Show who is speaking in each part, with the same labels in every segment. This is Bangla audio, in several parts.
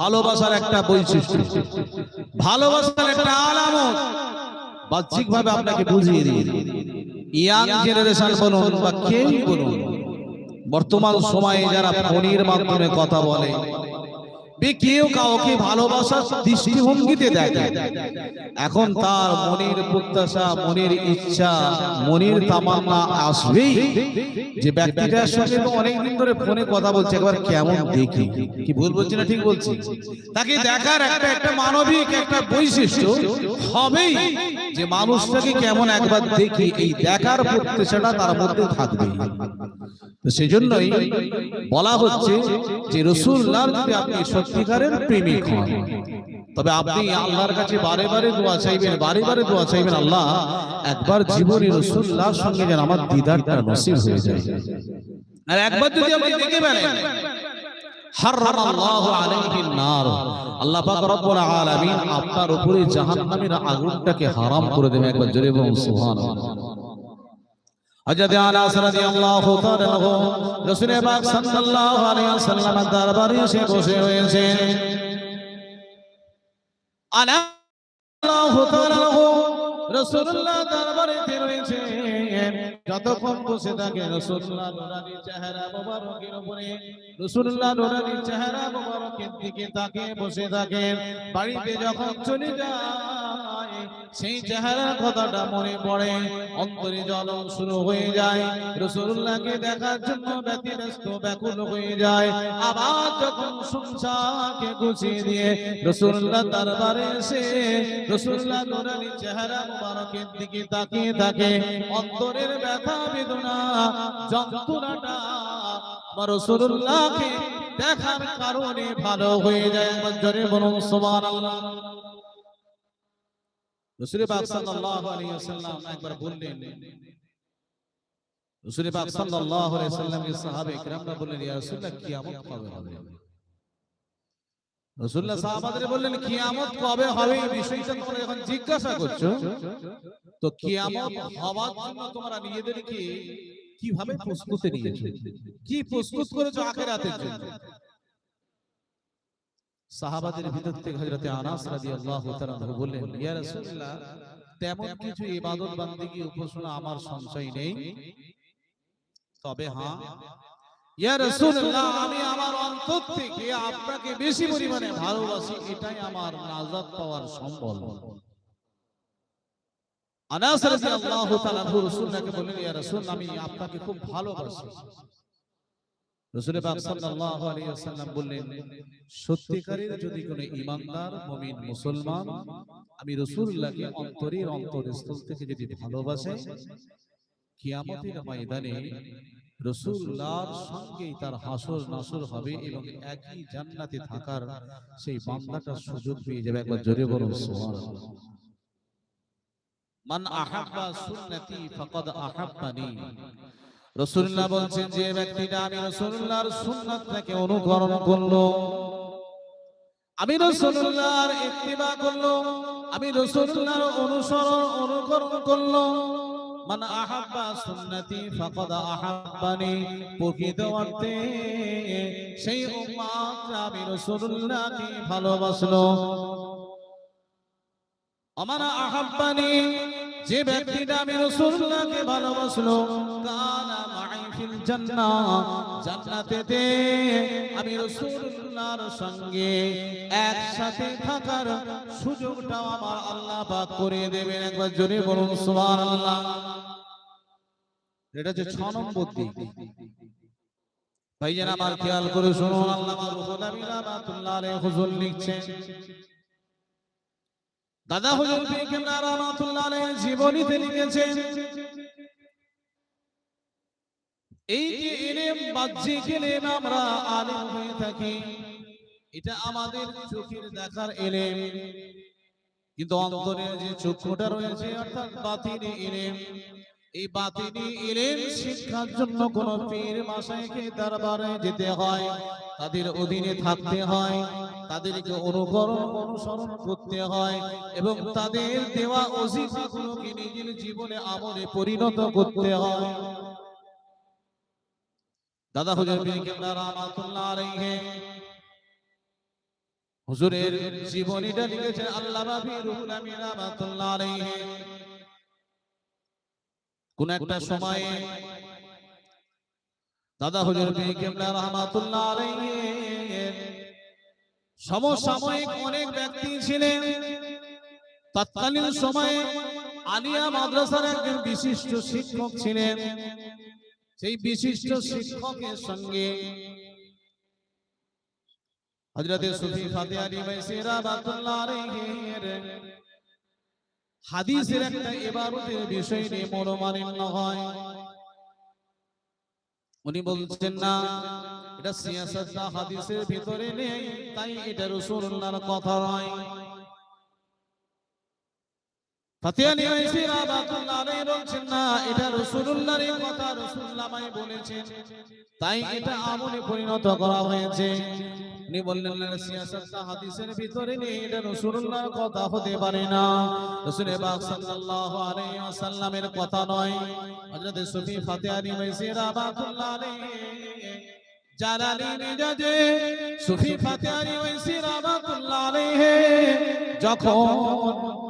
Speaker 1: ভালোবাসার একটা বৈশিষ্ট্য। ভালোবাসার একটা আলামত। বাহ্যিক ভাবে আপনাকে বুঝিয়ে দিয়ে ইয়াং জেনারেশন বলুন বা কেউ বলুন, বর্তমান সময়ে যারা ফোনের মাধ্যমে কথা বলে কেউ কাউকে ভালোবাসার দৃষ্টিভঙ্গিতে দেখে এখন তার মনের প্রত্যাশা, মনের ইচ্ছা, মনের তামান্না আসবেই। যে ব্যক্তিটার সঙ্গে অনেকদিন ধরে ফোনে কথা বলছে, একবার কেমন দেখি? কি ভুল বলছি না ঠিক বলছি? তাকে দেখার একটা একটা মানবিক একটা বৈশিষ্ট্য হবেই যে মানুষটাকে কেমন একবার দেখি এই দেখার প্রত্যাশাটা তার মধ্যে থাকবে তো সেজন্যই বলা হচ্ছে যে রসুল্লাহ যদি আপনি সত্যিকারের প্রেমিক হন। তবে আপনি আল্লাহর কাছে বারে বারে দোয়া চাইবেন, বারে বারে দোয়া চাইবেন, আল্লাহ একবার জীবনে রসুল্লাহর সঙ্গে যেন আমার দিদারটা নসিব হয়ে যায়। আর একবার যদি আপনি দেখে ফেলেন আল্লাহ আপনার উপরে জাহান্নামের আগুনটাকে হারাম করে দেবে একবার জোরে বলুন হযরত আনাস রাদিয়াল্লাহু তাআলা রাসূল পাক সাল্লাল্লাহু আলাইহি ওয়াসাল্লামের দরবারে এসে বসে হয়েছেন আনাস রাদিয়াল্লাহু তাআলা রাসূলুল্লাহ দরবারে যতক্ষণ বসে থাকে রাসূলুল্লাহ নুরানি চেহারা মোবারকের উপরে রাসূলুল্লাহ নুরানি চেহারা মোবারকের দিকে তাকিয়ে বসে থাকে। বাড়িতে যখন চলে যায়, সেই চেহারার কথাটা মনে পড়ে, অন্তরে জ্বলন শুরু হয়ে যায়। রসুল্লাহকে দেখার জন্য ব্যতিব্যস্ত, ব্যাকুল হয়ে যায়। আবার যখন সংসারকে গুছিয়ে দিয়ে রসুল্লাহ দরবারে এসে রসুল্লাহ নুরানি চেহারা মুবারকের দিকে তাকিয়ে থাকে, অন্তরের ব্যথা বেদনা, যন্ত্রণাটা রসুল্লাহকে দেখার কারণে ভালো হয়ে যায়। জোরে বলুন, সুবহানাল্লাহ। রসুল পাক সাল্লাল্লাহু আলাইহি ওয়াসাল্লাম একবার বললেন রসুল পাক সাল্লাল্লাহু আলাইহি কিরামরা বললেন, ইয়া কিয়ামত কবে হবে? সাহাবাদের বললেন কিয়ামত কবে হবে? এই বিষয়টা তোমরা যখন জিজ্ঞাসা করছ তো কিয়ামত হওয়ার জন্য তোমরা নিজেদেরকে কীভাবে প্রস্তুতি নিয়েছো? কি প্রস্তুত করেছ আখিরাতের জন্য? সাহাবাদের ভিতর থেকে হযরতে আনাস রাদিয়াল্লাহু তাআলা আনহু বললেন ইয়া রাসূলুল্লাহ তেমন কিছু ইবাদত বান্দিগি উপাসনা আমার সঞ্চয় নেই। তবে হ্যাঁ রাসূলুল্লাহ আমি আমার অন্তর থেকে আপনাকে বেশি পরিমাণে ভালোবাসি এটাই আমার নাজাত পাওয়ার সম্বল। আনাস রাদিয়াল্লাহু তাআলা রাসূলকে বললেন ইয়া রাসূল আমি আপনাকে খুব ভালোবাসি। রাসূল পাক সাল্লাল্লাহু আলাইহি ওয়াসাল্লাম বললেন সত্যিকারের যদি কোনো ঈমানদার মুমিন মুসলমান আমি রাসূলুল্লাহকে অন্তরের অন্তরস্থল থেকে যদি ভালোবাসে কিয়ামতের ময়দানে রাসূলুল্লাহর সঙ্গেই তার হাসর নাসর হবে এবং একই জান্নাতে থাকার সেই সুযোগ পেয়ে যাবে। একবার জোরে মান আহাব্বা সুন্নতি ফাকাদ আহাব্বানি। বলছেন, যে ব্যক্তিটা আমি রাসূলুল্লাহর সুন্নাতটাকে অনুকরণ করল, আমি রাসূলুল্লাহর ইত্তিবা করল, আমি রাসূলুল্লাহর অনুসরণ, অনুকরণ করল মান আহাব্বা সুন্নতি ফাকাদ আহাব্বানি। প্রকৃত অর্থে সেই উম্মাত আমি রাসূলুল্লাহকে ভালোবাসলো। আমার আহাব্বানি, যে ব্যক্তিটা আমি রাসূলুল্লাহকে ভালোবাসলো, কানা ফিল জান্নাহ জান্নাতেতে আমি রাসূলুল্লাহর সঙ্গে একসাথে থাকার সুযোগটা আমার আল্লাহ পাক করে দেবেন। একবার জোরে বলুন, সুবহানাল্লাহ। এটা হচ্ছে 6 নম্বর দিক। ভাইজান, আমার খেয়াল করে শুনুন আল্লামা রুহুল আমিন রাহমাতুল্লাহ আলাইহি হুজুর লিখছেন, দাদা হুজুর বিকেম রাহমাতুল্লাহ আলাইহি জীবনীতে লিখেছেন এই যে ইলম বাহ্যিক ইলম আমরা আলেম হয়ে থাকি। এটা আমাদের চোখের দেখার ইলম কিন্তু অন্তরের যে চক্ষুটা রয়েছে, অর্থাৎ বাতিনি ইলম এই বাতিনি ইলম শিক্ষার জন্য কোন পীর মাসাইকে দরবারে যেতে হয়, তাদের অধীনে থাকতে হয়, তাদেরকে অনুকরণ, অনুসরণ করতে হয় এবং তাদের দেওয়া অজিফাগুলোকে নিজের জীবনে আমলে পরিণত করতে হয়। দাদা হুজুর পীর কেবলা রাহমাতুল্লাহ আলাইহি। হুজুরের জীবনীটা লিখেছেন আল্লামা বীরুল আমিন রাহমাতুল্লাহ আলাইহি। কোন একটা সময়ে দাদা হুজুর পীর কেবলা রাহমাতুল্লাহ আলাইহি। সমসাময়িক অনেক ব্যক্তি ছিলেন। তৎকালীন সময়ে আলিয়া মাদ্রাসার একজন বিশিষ্ট শিক্ষক ছিলেন। সেই বিশিষ্ট শিক্ষকের সঙ্গে হযরতে সুফি ফাতে আলী রাহমাতুল্লাহ হাদিসের একটা ইবারতের বিষয় নিয়ে মনোমালিন্য হয়। উনি বলছেন না এটা সিয়াসত হাদিসের ভিতরে নেই তাই এটা রাসূলুল্লাহর কথা নয়। ফাতিয়ানি ওয়াইসি রাহমাতুল্লাহ আলাইহি বলছেন না এটা রাসূলুল্লাহর কথা রাসূলুল্লাহ বলেছেন। তাই এটা আমলে পরিণত করা হয়েছে। উনি বললেন না সিয়াসতটা হাদিসের ভিতরে নেই। এটা রাসূলুল্লাহর কথা হতে পারে না। রাসূল পাক সাল্লাল্লাহু আলাইহি ওয়াসাল্লামের কথা নয়। হযরত সুফি ফাতিয়ানি ওয়াইসি রাহমাতুল্লাহ আলাইহি সুফি ফাতিয়ানি আলাইহি যখন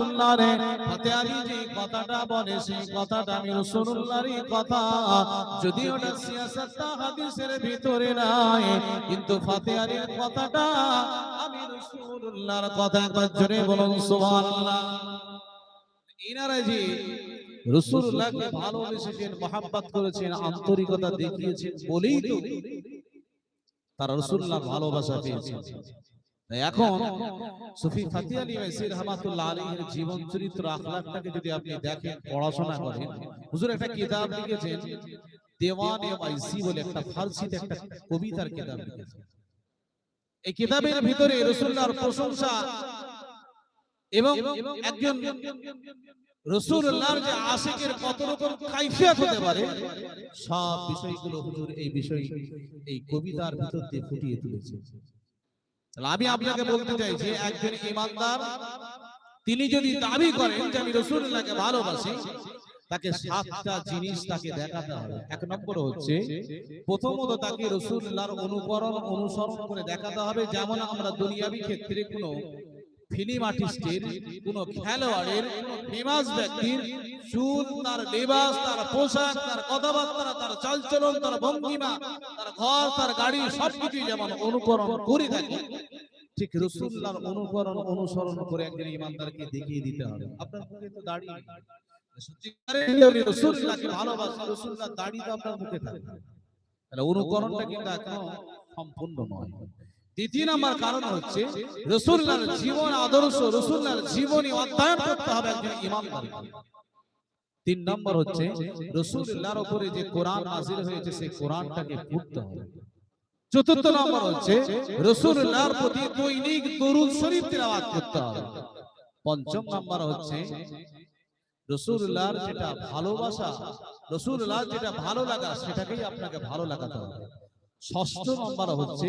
Speaker 1: রাহমাতুল্লাহ যে কথাটা বলে, সেই কথাটা আমি কথা। যদি ওটা হাদিসের ভিতরে নাই, কিন্তু কথাটা আমি কথা একবার জোরে বলুন, সুবহানাল্লাহ। ইনারা জি রসুল্লাহকে ভালোবেসেছেন, মহাব্বত করেছেন, আন্তরিকতা দেখিয়েছেন বলেই তো তারা রসুল্লাহ ভালোবাসা পেয়েছেন। তাই এখন সুফি ফাতি আলী ওয়াইসি রহমাতুল্লাহ আলাইহির জীবন চরিত্র আখলাকটাকে যদি আপনি দেখেন, পড়াশোনা করেন, হুজুর একটা কিতাব লিখেছেন, দেওয়ানে ওয়াইসি বলে একটা ফারসিতে একটা কবিতার কিতাব লিখেছেন। এই কিতাবের ভিতরে রসুল্লাহর প্রশংসা এবং একজন রসুল্লাহর যে আশিকের কত রকম কাইফিয়ত হতে পারে, সব বিষয়গুলো হুজুর এই বিষয়, এই কবিতার ভিতর দিয়ে ফুটিয়ে তুলেছে। আমি আপনাকে বলতে চাই যে একজন ইমানদার তিনি যদি দাবি করেন যে আমি রসুল্লাহকে ভালোবাসি তাকে সাতটা জিনিস তাকে দেখাতে হবে। এক নম্বর হচ্ছে প্রথমত তাকে রসুল্লাহর অনুকরণ অনুসরণ করে দেখাতে হবে। যেমন আমরা দুনিয়াবি ক্ষেত্রে কোনো ফিল্ম আর্টিস্টের কোন খেলোয়াড়ের ফেমাস ব্যক্তির চুল, তার লেবাস, তার পোশাক, তার কথাবার্তা, তার চালচলন, তার ভঙ্গিমা, তার ঘর, তার গাড়ি, সবকিছু যেমন অনুকরণ করে থাকি, ঠিক অনুকরণ অনুসরণ করে একজন ইমানদারকে দেখিয়ে দিতে হবে। আপনার মুখে তো কারণ হচ্ছে, রসুল্লাহর জীবন আদর্শ, রসুল্লাহর জীবনী অধ্যয়ন করতে হবে একজন ইমানদারকে। তিন নম্বর হচ্ছে রসুল্লাহর উপরে যে কোরআন নাজিল হয়েছে সেই কোরআনটাকে পড়তে হবে। চতুর্থ নম্বর হচ্ছে রসুল্লাহর প্রতি দৈনিক দরুদ শরীফ তেলাওয়াত করতে হবে। পঞ্চম নম্বর হচ্ছে রসুল্লাহর যেটা ভালোবাসা রসুল্লাহর যেটা ভালো লাগা সেটাকেই আপনাকে ভালো লাগাতে হবে। ষষ্ঠ নম্বর হচ্ছে